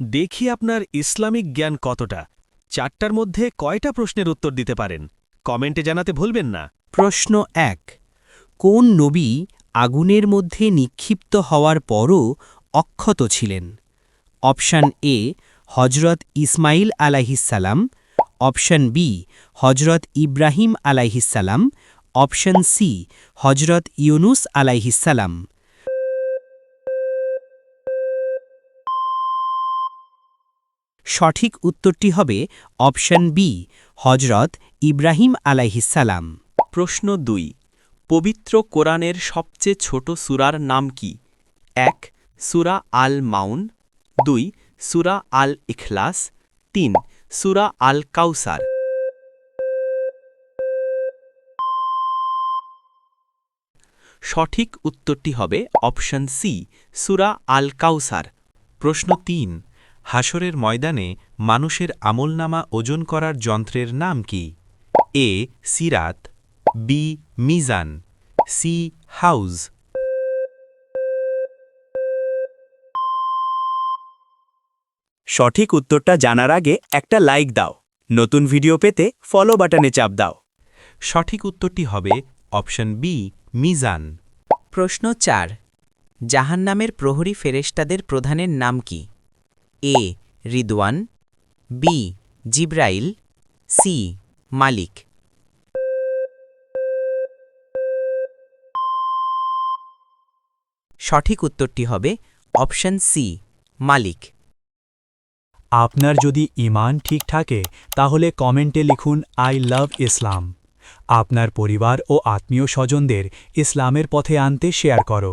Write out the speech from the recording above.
দেখি আপনার ইসলামিক জ্ঞান কতটা। চারটার মধ্যে কয়টা প্রশ্নের উত্তর দিতে পারেন? কমেন্টে জানাতে ভুলবেন না। প্রশ্ন এক, কোন নবী আগুনের মধ্যে নিক্ষিপ্ত হওয়ার পরও অক্ষত ছিলেন? অপশান এ হজরত ইসমাইল আলাইহিসাল্লাম অপশান বি হজরত ইব্রাহিম আলাইহিসাল্লাম অপশান সি হজরত ইউনুস আলাইহিসাল্লাম সঠিক উত্তরটি হবে অপশান বি হজরত ইব্রাহিম আলাইহিসাল্লাম প্রশ্ন দুই, পবিত্র কোরআনের সবচেয়ে ছোট সুরার নাম কি? এক, সুরা আল মাউন দুই, সুরা আল ইখলাস তিন, সুরা আল কাউসার সঠিক উত্তরটি হবে অপশন সি, সুরা আল কাউসার প্রশ্ন তিন হাসরের ময়দানে মানুষের আমলনামা ওজন করার যন্ত্রের নাম কি? এ, সিরাত, বি, মিজান, সি, হাউজ। সঠিক উত্তরটা জানার আগে একটা লাইক দাও। নতুন ভিডিও পেতে ফলো বাটনে চাপ দাও। সঠিক উত্তরটি হবে অপশন বি, মিজান। প্রশ্ন চার, জাহান্নামের প্রহরী ফেরেশতাদের প্রধানের নাম কি? এ রিদওয়ান বি জিব্রাইল সি মালিক সঠিক উত্তরটি হবে অপশন সি মালিক। আপনার যদি ইমান ঠিক থাকে, তাহলে কমেন্টে লিখুন আই লাভ ইসলাম আপনার পরিবার ও আত্মীয় স্বজনদের ইসলামের পথে আনতে শেয়ার করো।